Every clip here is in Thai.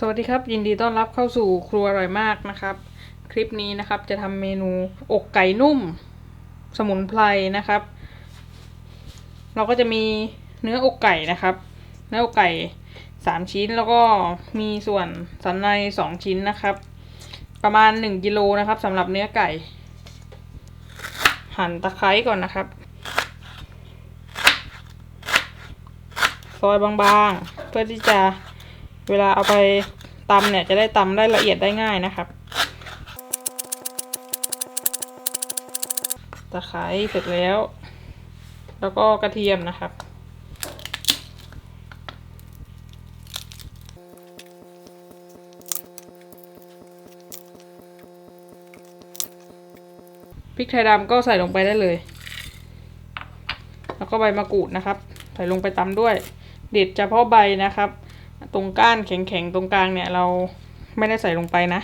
สวัสดีครับ ยินดีต้อนรับเข้าสู่ครัวอร่อยมากนะครับ คลิปนี้นะครับจะทำเมนูอกไก่นุ่ม สมุนไพรนะครับ เราก็จะมีเนื้ออกไก่นะครับ เนื้ออกไก่สามชิ้นแล้วก็มีส่วนสันในสองชิ้นนะครับ ประมาณหนึ่งกิโลนะครับสำหรับเนื้อไก่ หั่นตะไคร้ก่อนนะครับ ซอยบางๆ เพื่อที่จะ เวลาเอาไปตำเนี่ยจะได้ตำได้ละเอียดได้ง่ายนะครับตะไคร้เสร็จแล้ว แล้วก็กระเทียมนะครับ พริกไทยดำก็ใส่ลงไปได้เลย แล้วก็ใบมะกรูดนะครับ ใส่ลงไปตำด้วย เด็ดเฉพาะใบนะครับ ตรงก้านแข็งๆตรงกลางเนี่ยเราไม่ได้ใส่ลงไปนะ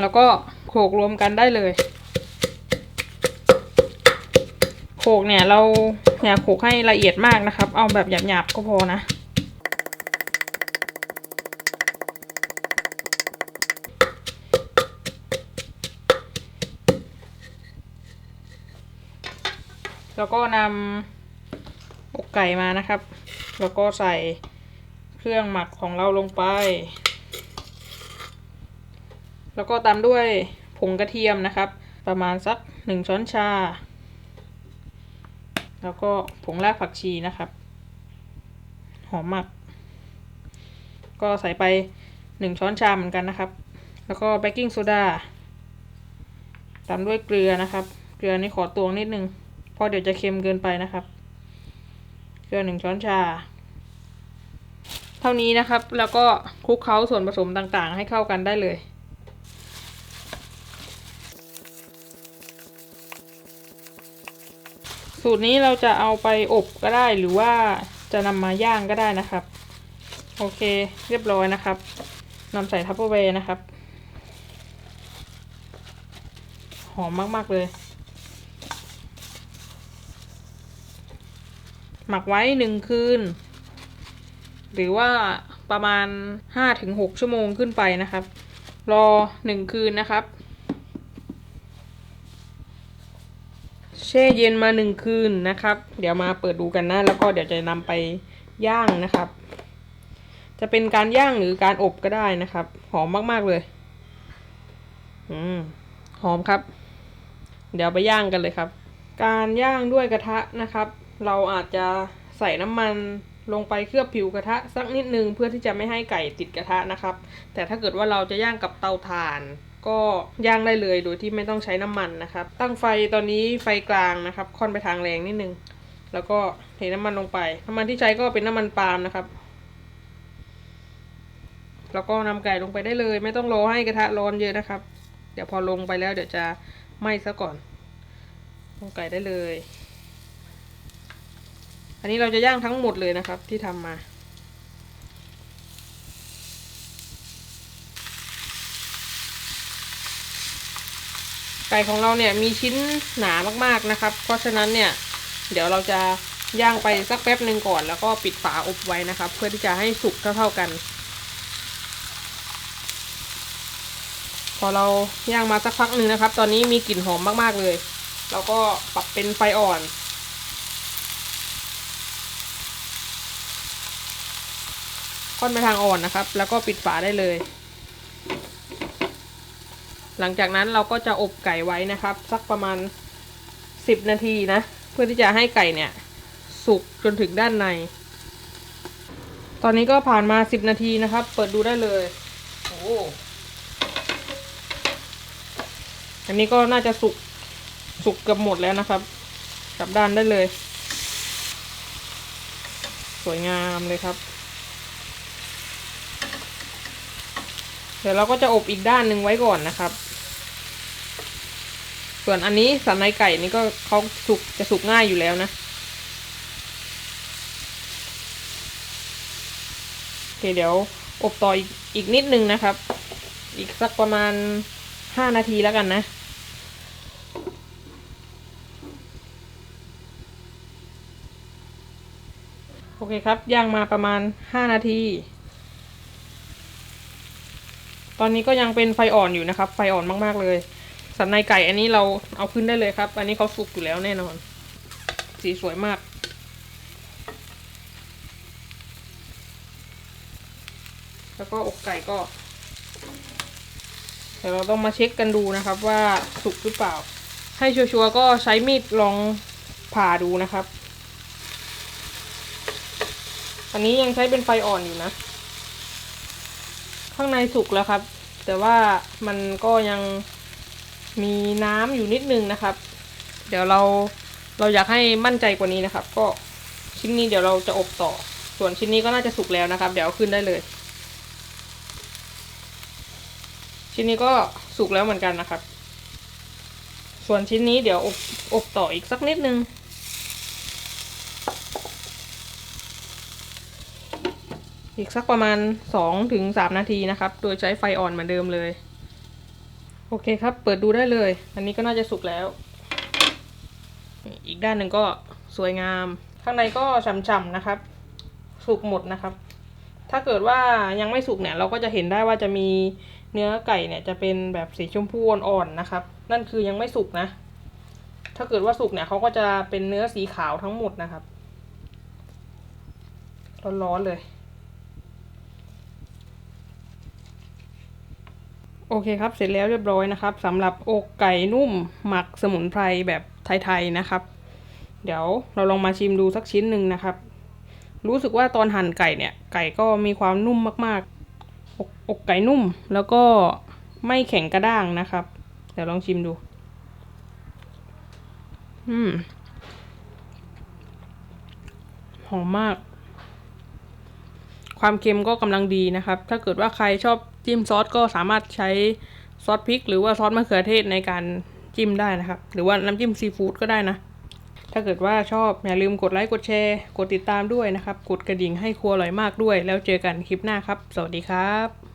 แล้วก็โขลกรวมกันได้เลยโขกเนี่ยเราอย่าโขกให้ละเอียดมากนะครับ เอาแบบหยาบๆก็พอนะ แล้วก็นำอกไก่มานะครับ แล้วก็ใส่เครื่องหมักของเราลงไป แล้วก็ตามด้วยผงกระเทียมนะครับ ประมาณสักหนึ่งช้อนชา แล้วก็ผงรากผักชีนะครับ หอมหมักก็ใส่ไปหนึ่งช้อนชาเหมือนกันนะครับ แล้วก็เบกกิ้งโซดา ตามด้วยเกลือนะครับ เกลือนี่ขอตวงนิดนึง ราะเดี๋ยวจะเค็มเกินไปนะครับ เกลือหนึ่งช้อนชา เท่านี้นะครับ แล้วก็คลุกเคล้าส่วนผสมต่างๆ ให้เข้ากันได้เลยสูตรนี้เราจะเอาไปอบก็ได้หรือว่าจะนำมาย่างก็ได้นะครับ โอเคเรียบร้อยนะครับนำใส่ทัพเปอร์แวร์นะครับ หอมมาก ๆ เลย หมักไว้หนึ่งคืน หรือว่าประมาณห้าถึงหกชั่วโมงขึ้นไปนะครับ รอหนึ่งคืนนะครับ แช่เย็นมาหนึ่งคืนนะครับ เดี๋ยวมาเปิดดูกันนะ แล้วก็เดี๋ยวจะนำไปย่างนะครับ จะเป็นการย่างหรือการอบก็ได้นะครับ หอมมากๆเลย อืมหอมครับ เดี๋ยวไปย่างกันเลยครับ การย่างด้วยกระทะนะครับ เราอาจจะใส่น้ำมันลงไปเคลือบผิวกระทะสักนิดนึงเพื่อที่จะไม่ให้ไก่ติดกระทะนะครับ แต่ถ้าเกิดว่าเราจะย่างกับเตาถ่าน ก็ย่างได้เลยโดยที่ไม่ต้องใช้น้ำมันนะครับ ตั้งไฟตอนนี้ไฟกลางนะครับ ค่อนไปทางแรงนิดนึง แล้วก็เทน้ำมันลงไป น้ำมันที่ใช้ก็เป็นน้ำมันปาล์มนะครับ แล้วก็นำไก่ลงไปได้เลย ไม่ต้องรอให้กระทะร้อนเยอะนะครับ เดี๋ยวพอลงไปแล้วเดี๋ยวจะไหม้ซะก่อนลงไก่ได้เลย อันนี้เราจะย่างทั้งหมดเลยนะครับที่ทำมาไก่ของเราเนี่ยมีชิ้นหนามากๆนะครับ เพราะฉะนั้นเนี่ยเดี๋ยวเราจะย่างไปสักแป๊บหนึ่งก่อน แล้วก็ปิดฝาอบไว้นะครับ เพื่อที่จะให้สุกเท่าๆกัน พอเราย่างมาสักพักหนึ่งนะครับ ตอนนี้มีกลิ่นหอมมากๆเลย เราก็ปรับเป็นไฟอ่อน ค่อนไปทางอ่อนนะครับ แล้วก็ปิดฝาได้เลย หลังจากนั้นเราก็จะอบไก่ไว้นะครับ สักประมาณ 10 นาทีนะ เพื่อที่จะให้ไก่เนี่ย สุกจนถึงด้านใน ตอนนี้ก็ผ่านมา 10 นาทีนะครับ เปิดดูได้เลยโอ้อันนี้ก็น่าจะสุกสุกเกือบหมดแล้วนะครับ กลับด้านได้เลย สวยงามเลยครับ เดี๋ยวเราก็จะอบอีกด้านหนึ่งไว้ก่อนนะครับ ส่วนอันนี้สันในไก่นี่ก็เขาสุกจะสุกง่ายอยู่แล้วนะโอเคเดี๋ยวอบต่ออีกอีกนิดนึงนะครับ อีกสักประมาณห้านาทีแล้วกันนะโอเคครับย่างมาประมาณห้านาที ตอนนี้ก็ยังเป็นไฟอ่อนอยู่นะครับ ไฟอ่อนมากๆเลย สันในไก่อันนี้เราเอาขึ้นได้เลยครับ อันนี้เขาสุกอยู่แล้วแน่นอน สีสวยมาก แล้วก็อกไก่ก็เดี๋ยวเราต้องมาเช็คกันดูนะครับ ว่าสุกหรือเปล่า ให้ชัวร์ๆก็ใช้มีดลองผ่าดูนะครับ อันนี้ยังใช้เป็นไฟอ่อนอยู่นะ ข้างในสุกแล้วครับ แต่ว่ามันก็ยังมีน้ำอยู่นิดนึงนะครับ เดี๋ยวเราเราอยากให้มั่นใจกว่านี้นะครับ ก็ชิ้นนี้เดี๋ยวเราจะอบต่อ ส่วนชิ้นนี้ก็น่าจะสุกแล้วนะครับ เดี๋ยวขึ้นได้เลย ชิ้นนี้ก็สุกแล้วเหมือนกันนะครับ ส่วนชิ้นนี้เดี๋ยวอบอบต่ออีกสักนิดนึง อีกสักประมาณ2ถึง3นาทีนะครับ โดยใช้ไฟอ่อนเหมือนเดิมเลย โอเคครับ เปิดดูได้เลย อันนี้ก็น่าจะสุกแล้ว อีกด้านหนึ่งก็สวยงาม ข้างในก็ฉ่ำๆนะครับ สุกหมดนะครับ ถ้าเกิดว่ายังไม่สุกเนี่ย เราก็จะเห็นได้ว่าจะมีเนื้อไก่เนี่ยจะเป็นแบบสีชมพูอ่อนๆนะครับ นั่นคือยังไม่สุกนะ ถ้าเกิดว่าสุกเนี่ยเขาก็จะเป็นเนื้อสีขาวทั้งหมดนะครับ ร้อนๆเลย โอเคครับ เสร็จแล้วเรียบร้อยนะครับสำหรับอกไก่นุ่มหมักสมุนไพรแบบไทยๆนะครับ เดี๋ยวเราลองมาชิมดูสักชิ้นหนึ่งนะครับ รู้สึกว่าตอนหั่นไก่เนี่ย ไก่ก็มีความนุ่มมากๆ อกอกไก่นุ่มแล้วก็ไม่แข็งกระด้างนะครับ เดี๋ยวลองชิมดู อืมหอมมาก ความเค็มก็กำลังดีนะครับ ถ้าเกิดว่าใครชอบ จิ้มซอสก็สามารถใช้ซอสพริก หรือว่าซอสมะเขือเทศในการจิ้มได้นะครับ หรือว่าน้ำจิ้มซีฟู้ดก็ได้นะ ถ้าเกิดว่าชอบอย่าลืมกดไลค์กดแชร์ กดติดตามด้วยนะครับ กดกระดิ่งให้ครัวอร่อยมากด้วย แล้วเจอกันคลิปหน้าครับ สวัสดีครับ